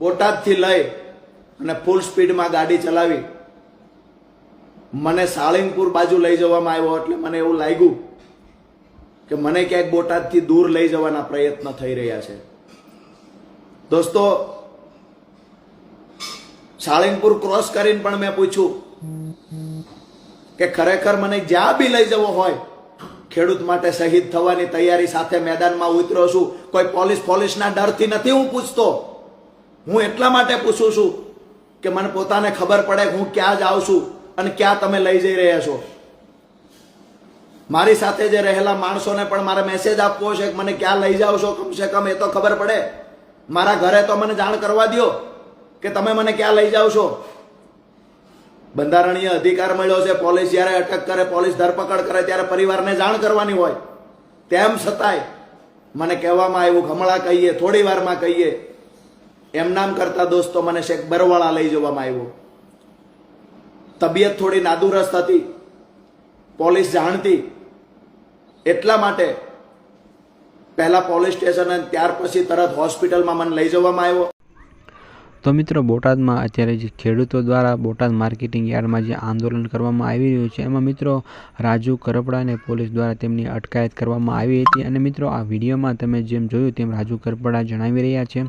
બોટાદથી લઈ અને ફૂલ સ્પીડમાં ગાડી ચલાવી. મને સાળંગપુર બાજુ લઈ જવામાં આવ્યો એટલે મને એવું લાગ્યું કે મને ક્યાંક બોટાદથી દૂર લઈ જવાના પ્રયત્ન થઈ રહ્યા છે. દોસ્તો, સાળંગપુર ક્રોસ કરીને પણ મેં પૂછ્યું કે ખરેખર મને જ્યાં બી લઈ જવો હોય, ખેડૂત માટે શહીદ થવાની તૈયારી સાથે મેદાનમાં ઉતર્યો છું. કોઈ પોલીસ પોલીસના ડરથી નથી હું પૂછતો. હું એટલા માટે પૂછું છું કે મને પોતાને ખબર પડે કે હું ક્યાં જાઉં છું અને ક્યાં તમે લઈ જઈ રહ્યા છો. મારી સાથે જે રહેલા માણસોને પણ મારે મેસેજ આપવો છે કે મને ક્યાં લઈ જાઓ છો કમસે કમ એ તો ખબર પડે. મારા ઘરે તો મને જાણ કરવા દ્યો કે તમે મને ક્યાં લઈ જાઓ છો. બંધારણીય અધિકાર મળ્યો છે, પોલીસ જ્યારે અટક કરે, પોલીસ ધરપકડ કરે ત્યારે પરિવારને જાણ કરવાની હોય. તેમ છતાંય મને કહેવામાં આવ્યું હમણાં કહીએ, થોડી વારમાં કહીએ. એમ નામ કરતા દોસ્તો મને શેખ બરવાળા લઈ જવામાં આવ્યો. તબિયત થોડી નાદુરસ્ત હતી. પોલીસ જાણતી. એટલા માટે પહેલા પોલીસ સ્ટેશન અને ત્યાર પછી તરત હોસ્પિટલમાં મને લઈ જવામાં આવ્યો. તો મિત્રો બોટાદમાં અત્યારે જે ખેડૂતો દ્વારા બોટાદ માર્કેટિંગ યાર્ડમાં જે આંદોલન કરવામાં આવી રહ્યું છે, એમાં મિત્રો રાજુ કરપડાને પોલીસ દ્વારા તેમની અટકાયત કરવામાં આવી હતી. અને મિત્રો આ વિડીયોમાં તમે જેમ જોયું તેમ રાજુ કરપડા જણાવી રહ્યા છે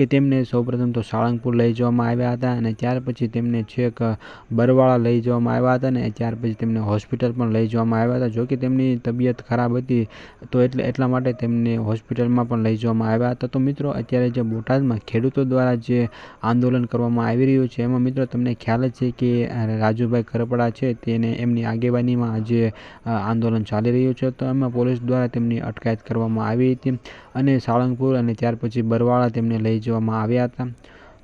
કે તેમને સૌપ્રથમ તો સાળંગપુર લઈ જવામાં આવ્યા હતા અને ત્યાર પછી તેમને છેક બરવાળા લઈ જવામાં આવ્યા હતા અને ત્યાર પછી તેમને હોસ્પિટલ પણ લઈ જવામાં આવ્યા હતા. જો કે તેમની તબિયત ખરાબ હતી તો એટલે એટલા માટે તેમને હોસ્પિટલમાં પણ લઈ જવામાં આવ્યા હતા. તો મિત્રો અત્યારે જે બોટાદમાં ખેડૂતો દ્વારા જે આંદોલન કરવામાં આવી રહ્યું છે. એમાં મિત્રો તમને ખ્યાલ જ છે કે રાજુભાઈ કરપડા છે તેને એમની આગેવાનીમાં જે આંદોલન ચાલી રહ્યું છે. તો એમાં પોલીસ દ્વારા તેમની અટકાયત કરવામાં આવી હતી અને સાળંગપુર અને ત્યાર પછી બરવાળા તેમને લઈ જવામાં આવ્યા હતા.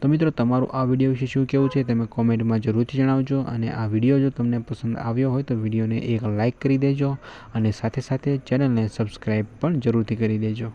તો મિત્રો, તમારું આ વીડિયો વિશે શું કહેવું છે તમે કોમેન્ટમાં જરૂરથી જણાવજો અને આ વીડિયો જો તમને પસંદ આવ્યો હોય તો વિડીયોને એક લાઇક કરી દેજો અને સાથે સાથે ચેનલને સબસ્ક્રાઈબ પણ જરૂરથી કરી દેજો.